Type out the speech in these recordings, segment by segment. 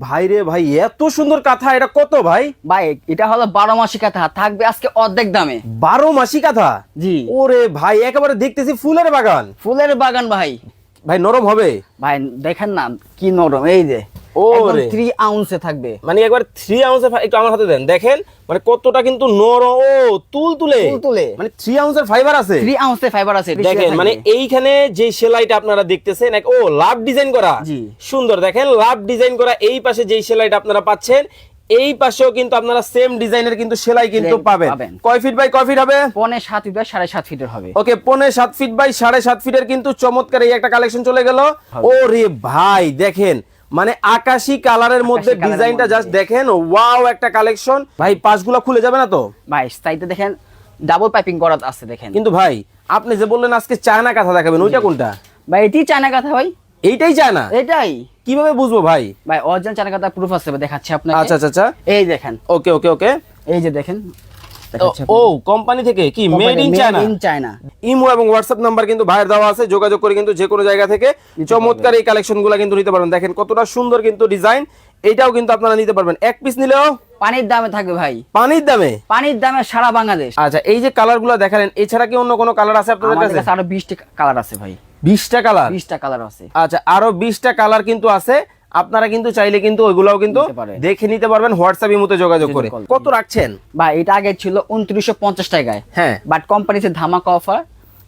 ভাই রে ভাই এত সুন্দর কাঁথা এটা কত ভাই? ভাই এটা হলো বারো মাসি কাঁথা থাকবে আজকে অর্ধেক দামে। বারো মাসি কাঁথা? জি। ওরে ভাই একেবারে দেখতেছি ফুলের বাগান। ফুলের বাগান ভাই। ভাই নরম হবে? ভাই দেখেন না কি নরম এই যে। ওরে। থ্রি আউন্সে থাকবে। মানে একবার থ্রি আউন্সের একটু আমার হাতে দেন। দেখেন মানে কতটা কিন্তু নরম। ও তুলতুলে। মানে থ্রি আউন্সের ফাইবার আছে। থ্রি আউন্সে ফাইবার আছে দেখেন মানে এইখানে যে সেলাইটা আপনারা দেখতেছেন এক- ও লাভ ডিজাইন করা। সুন্দর দেখেন লাভ ডিজাইন করা এই পাশে যেই সেলাইটা আপনারা পাচ্ছেন এই পাশেও কিন্তু আপনারা সেম ডিজাইনের কিন্তু সেলাই কিন্তু পাবেন। কয় ফিট বাই কয় ফিট হবে? পনে সাত ফিট বা সাড়ে সাত ফিটের হবে। ওকে পনে সাত ফিট বাই সাড়ে সাত ফিটের কিন্তু চমৎকার এই একটা কালেকশন চলে গেল। ও রে ভাই দেখেন মানে আকাশি কালারের মধ্যে ডিজাইনটা জাস্ট দেখেন ওয়াও একটা কালেকশন ভাই পাশগুলো খুলে যাবে না তো? ভাই সাইডে দেখেন ডাবল পাইপিং করা আছে দেখেন। কিন্তু ভাই আপনি যে বললেন আজকে চায়না কাঁথা দেখাবেন ওইটা কোনটা? ভাই এটি চায়না কাঁথা ভাই। এইটাই চায়না? এটাই। কীভাবে বুঝব ভাই? ভাই অরিজিনাল চায়না কাঁথা প্রুফ আছে দেখাচ্ছি আপনাকে। আচ্ছা আচ্ছা আচ্ছা। এই দেখেন। ওকে ওকে ওকে এই যে দেখেন ও কোম্পানি থেকে? কি made in China in China IMO এবং হোয়াটসঅ্যাপ নাম্বার কিন্তু ভাইয়ের দেওয়া আছে যোগাযোগ করে কিন্তু যে কোনো জায়গা থেকে চমৎকার এই কালেকশনগুলো কিন্তু নিতে পারবেন। দেখেন কতটা সুন্দর কিন্তু ডিজাইন এটাও কিন্তু আপনারা নিতে পারবেন। এক পিস নিলেও? পানির দামে থাকবে ভাই। পানির দামে? পানির দামে সারা বাংলাদেশ। আচ্ছা এই যে কালারগুলো দেখালেন এছাড়া কি অন্য কোনো কালার আছে আপনাদের কাছে? আরও বিশটা কালার আছে ভাই। বিশটা কালার বিশটা কালার আছে। আচ্ছা আরও বিশটা কালার কিন্তু আছে। আপনারা কিন্তু চাইলে কিন্তু ওইগুলাও কিন্তু দেখে নিতে পারবেন হোয়াটসঅ্যাপ ইমোতে যোগাযোগ করে। কত রাখছেন? ভাই এটা আগে ছিল উনত্রিশশো পঞ্চাশ টাকায়। হ্যাঁ। বাট কোম্পানিতে ধামাকা অফার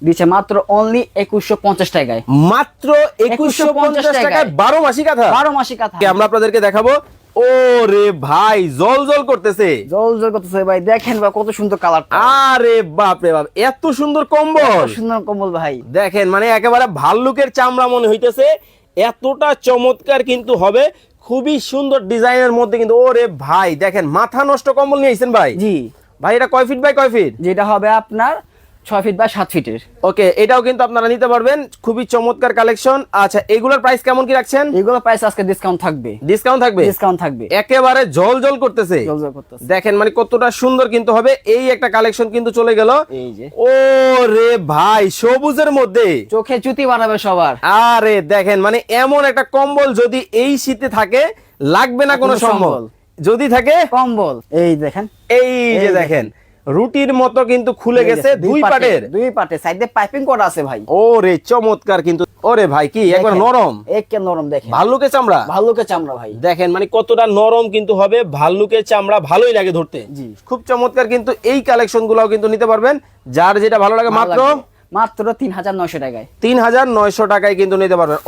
দিচ্ছে মাত্র অনলি একুশশো পঞ্চাশ টাকায়। মাত্র একুশশো পঞ্চাশ টাকায় বারো মাসি কথা বারো মাসি কাঁথা আমরা আপনাদেরকে দেখাবো। ও রে ভাই জল জল করতেছে। জল জল করতেছে ভাই দেখেন ভাই কত সুন্দর কালার আরে বাপ রে বাপ এত সুন্দর কম্বল। সুন্দর কমল ভাই। দেখেন মানে একেবারে ভাল্লুকের চামড়া মনে হইতেছে। এতটা চমৎকার কিন্তু হবে। খুবই সুন্দর ডিজাইনের মধ্যে কিন্তু ওরে ভাই দেখেন মাথা নষ্ট কম্বল নিয়েছেন ভাই। জি। ভাই এটা কয় ফিট বাই কয় ফিট যেটা হবে আপনার ছয় ফিট বা সাত ফিটের ওকে এটাও কিন্তু আপনারা নিতে পারবেন। খুবই চমৎকার কালেকশন আচ্ছা এগুলোর প্রাইস কেমন কি রাখছেন? এগুলো প্রাইস আজকে ডিসকাউন্ট থাকবে। ডিসকাউন্ট থাকবে? ডিসকাউন্ট থাকবে। একেবারে জল জল করতেছে করতেছে। দেখেন মানে কতটা সুন্দর কিন্তু হবে। এই একটা কালেকশন কিন্তু চলে গেল। এই যে। ও রে ভাই সবুজের মধ্যে। চোখে জুতি বানাবে সবার। আরে দেখেন মানে এমন একটা কম্বল যদি এই শীতে থাকে লাগবে না কোনো সম্বল। যদি থাকে কম্বল। এই দেখেন। এই যে দেখেন। রুটির মতো কিন্তু খুলে গেছে দুই পাটের। দুই পাটের সাইডে পাইপিং করা আছে ভাই। ও রে চমৎকার কিন্তু। ওরে ভাই কি? একবার। নরম? একে নরম দেখেন। ভাল্লুকের চামড়া? ভাল্লুকের চামড়া ভাই। দেখেন মানে কতটা নরম কিন্তু হবে। ভাল্লুকের চামড়া ভালোই লাগে ধরতে। জি। খুব চমৎকার কিন্তু এই কালেকশন গুলাও কিন্তু নিতে পারবেন। যার যেটা ভালো লাগে মাত্র মাত্র তিন হাজার নয়শো টাকায়। তিন হাজার নয়শো টাকায় কিন্তু নিতে পারবেন।